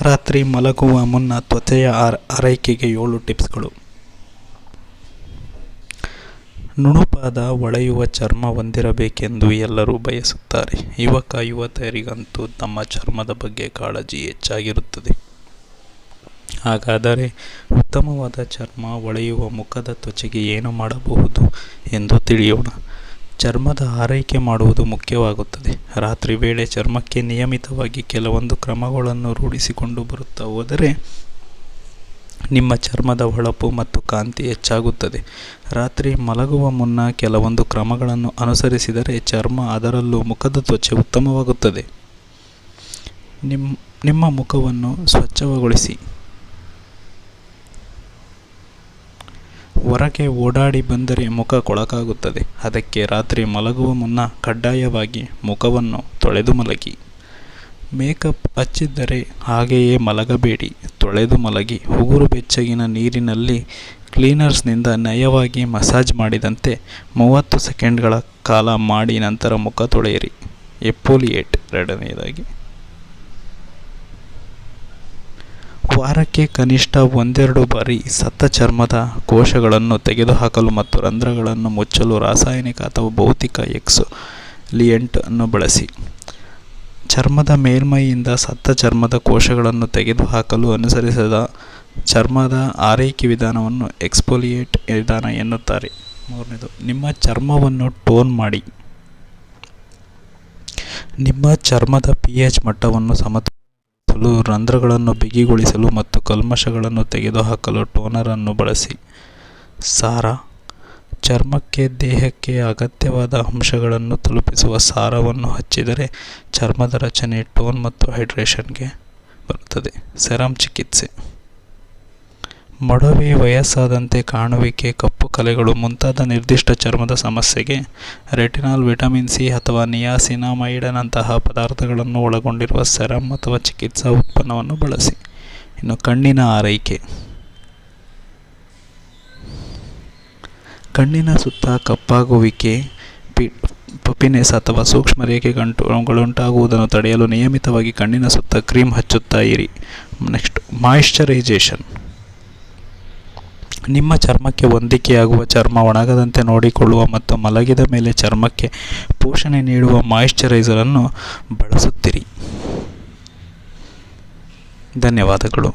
ರಾತ್ರಿ ಮಲಗುವ ಮುನ್ನ ತ್ವಚೆಯ ಆರ ಆರೈಕೆಗೆ ಏಳು ಟಿಪ್ಸ್ಗಳು. ನುಣುಪಾದ ಒಳೆಯುವ ಚರ್ಮ ಹೊಂದಿರಬೇಕೆಂದು ಎಲ್ಲರೂ ಬಯಸುತ್ತಾರೆ. ಯುವಕ ಯುವತಿಯರಿಗಂತೂ ತಮ್ಮ ಚರ್ಮದ ಬಗ್ಗೆ ಕಾಳಜಿ ಹೆಚ್ಚಾಗಿರುತ್ತದೆ. ಹಾಗಾದರೆ ಉತ್ತಮವಾದ ಚರ್ಮ ಒಳೆಯುವ ಮುಖದ ತ್ವಚೆಗೆ ಏನು ಮಾಡಬಹುದು ಎಂದು ತಿಳಿಯೋಣ. ಚರ್ಮದ ಆರೈಕೆ ಮಾಡುವುದು ಮುಖ್ಯವಾಗುತ್ತದೆ. ರಾತ್ರಿ ವೇಳೆ ಚರ್ಮಕ್ಕೆ ನಿಯಮಿತವಾಗಿ ಕೆಲವೊಂದು ಕ್ರಮಗಳನ್ನು ರೂಢಿಸಿಕೊಂಡು ಬರುತ್ತಾ ಹೋದರೆ ನಿಮ್ಮ ಚರ್ಮದ ಹೊಳಪು ಮತ್ತು ಕಾಂತಿ ಹೆಚ್ಚಾಗುತ್ತದೆ. ರಾತ್ರಿ ಮಲಗುವ ಮುನ್ನ ಕೆಲವೊಂದು ಕ್ರಮಗಳನ್ನು ಅನುಸರಿಸಿದರೆ ಚರ್ಮ ಅದರಲ್ಲೂ ಮುಖದ ತ್ವಚೆ ಉತ್ತಮವಾಗುತ್ತದೆ. ನಿಮ್ಮ ನಿಮ್ಮ ಮುಖವನ್ನು ಸ್ವಚ್ಛಗೊಳಿಸಿ. ಹೊರಗೆ ಓಡಾಡಿ ಬಂದರೆ ಮುಖ ಕೊಳಕಾಗುತ್ತದೆ. ಅದಕ್ಕೆ ರಾತ್ರಿ ಮಲಗುವ ಮುನ್ನ ಕಡ್ಡಾಯವಾಗಿ ಮುಖವನ್ನು ತೊಳೆದು ಮಲಗಿ. ಮೇಕಪ್ ಹಚ್ಚಿದ್ದರೆ ಹಾಗೆಯೇ ಮಲಗಬೇಡಿ. ತೊಳೆದು ಮಲಗಿ. ಉಗುರು ಬೆಚ್ಚಗಿನ ನೀರಿನಲ್ಲಿ ಕ್ಲೀನರ್ಸ್ನಿಂದ ನಯವಾಗಿ ಮಸಾಜ್ ಮಾಡಿದಂತೆ ಮೂವತ್ತು ಸೆಕೆಂಡ್ಗಳ ಕಾಲ ಮಾಡಿ ನಂತರ ಮುಖ ತೊಳೆಯಿರಿ. ಎಪ್ಪೋಲಿಯೇಟ್ ಎರಡನೆಯದಾಗಿ ವಾರಕ್ಕೆ ಕನಿಷ್ಠ ಒಂದೆರಡು ಬಾರಿ ಸತ್ತ ಚರ್ಮದ ಕೋಶಗಳನ್ನು ತೆಗೆದುಹಾಕಲು ಮತ್ತು ರಂಧ್ರಗಳನ್ನು ಮುಚ್ಚಲು ರಾಸಾಯನಿಕ ಅಥವಾ ಭೌತಿಕ ಎಕ್ಸ್ಫೋಲಿಯಂಟ್ ಅನ್ನು ಬಳಸಿ. ಚರ್ಮದ ಮೇಲ್ಮೈಯಿಂದ ಸತ್ತ ಚರ್ಮದ ಕೋಶಗಳನ್ನು ತೆಗೆದುಹಾಕಲು ಅನುಸರಿಸದ ಚರ್ಮದ ಆರೈಕೆ ವಿಧಾನವನ್ನು ಎಕ್ಸ್ಪೋಲಿಯೇಟ್ ವಿಧಾನ ಎನ್ನುತ್ತಾರೆ. ಮೂರನೇದು, ನಿಮ್ಮ ಚರ್ಮವನ್ನು ಟೋನ್ ಮಾಡಿ. ನಿಮ್ಮ ಚರ್ಮದ ಪಿ ಎಚ್ ಮಟ್ಟವನ್ನು ಸಮತೋಲಿಸಲು ರಂಧ್ರಗಳನ್ನು ಬಿಗಿಗೊಳಿಸಲು ಮತ್ತು ಕಲ್ಮಶಗಳನ್ನು ತೆಗೆದುಹಾಕಲು ಟೋನರ್ ಅನ್ನು ಬಳಸಿ. ಸಾರ ಚರ್ಮಕ್ಕೆ ದೇಹಕ್ಕೆ ಅಗತ್ಯವಾದ ಅಂಶಗಳನ್ನು ತಲುಪಿಸುವ ಸಾರವನ್ನು ಹಚ್ಚಿದರೆ ಚರ್ಮದ ರಚನೆ ಟೋನ್ ಮತ್ತು ಹೈಡ್ರೇಷನ್ಗೆ ಬರುತ್ತದೆ. ಸೆರಮ್ ಚಿಕಿತ್ಸೆ ಮೊಡವೆ ವಯಸ್ಸಾದಂತೆ ಕಾಣುವಿಕೆ, ಕಪ್ಪು ಕಲೆಗಳು ಮುಂತಾದ ನಿರ್ದಿಷ್ಟ ಚರ್ಮದ ಸಮಸ್ಯೆಗೆ ರೆಟಿನಾಲ್ ವಿಟಮಿನ್ ಸಿ ಅಥವಾ ನಿಯಾಸಿನಾಮೈಡನಂತಹ ಪದಾರ್ಥಗಳನ್ನು ಒಳಗೊಂಡಿರುವ ಸೆರಮ್ ಅಥವಾ ಚಿಕಿತ್ಸಾ ಉತ್ಪನ್ನವನ್ನು ಬಳಸಿ. ಇನ್ನು ಕಣ್ಣಿನ ಆರೈಕೆ. ಕಣ್ಣಿನ ಸುತ್ತ ಕಪ್ಪಾಗುವಿಕೆ ಪಪಿನೆಸ್ ಅಥವಾ ಸೂಕ್ಷ್ಮ ರೇಖೆ ಗಂಟುಗಳುಂಟಾಗುವುದನ್ನು ತಡೆಯಲು ನಿಯಮಿತವಾಗಿ ಕಣ್ಣಿನ ಸುತ್ತ ಕ್ರೀಮ್ ಹಚ್ಚುತ್ತಾ ಇರಿ. Next, moisturisation. ನಿಮ್ಮ ಚರ್ಮಕ್ಕೆ ಹೊಂದಿಕೆಯಾಗುವ ಚರ್ಮ ಒಣಗದಂತೆ ನೋಡಿಕೊಳ್ಳುವ ಮತ್ತು ಮಲಗಿದ ಮೇಲೆ ಚರ್ಮಕ್ಕೆ ಪೋಷಣೆ ನೀಡುವ ಮಾಯಿಶ್ಚರೈಸರನ್ನು ಬಳಸುತ್ತಿರಿ. ಧನ್ಯವಾದಗಳು.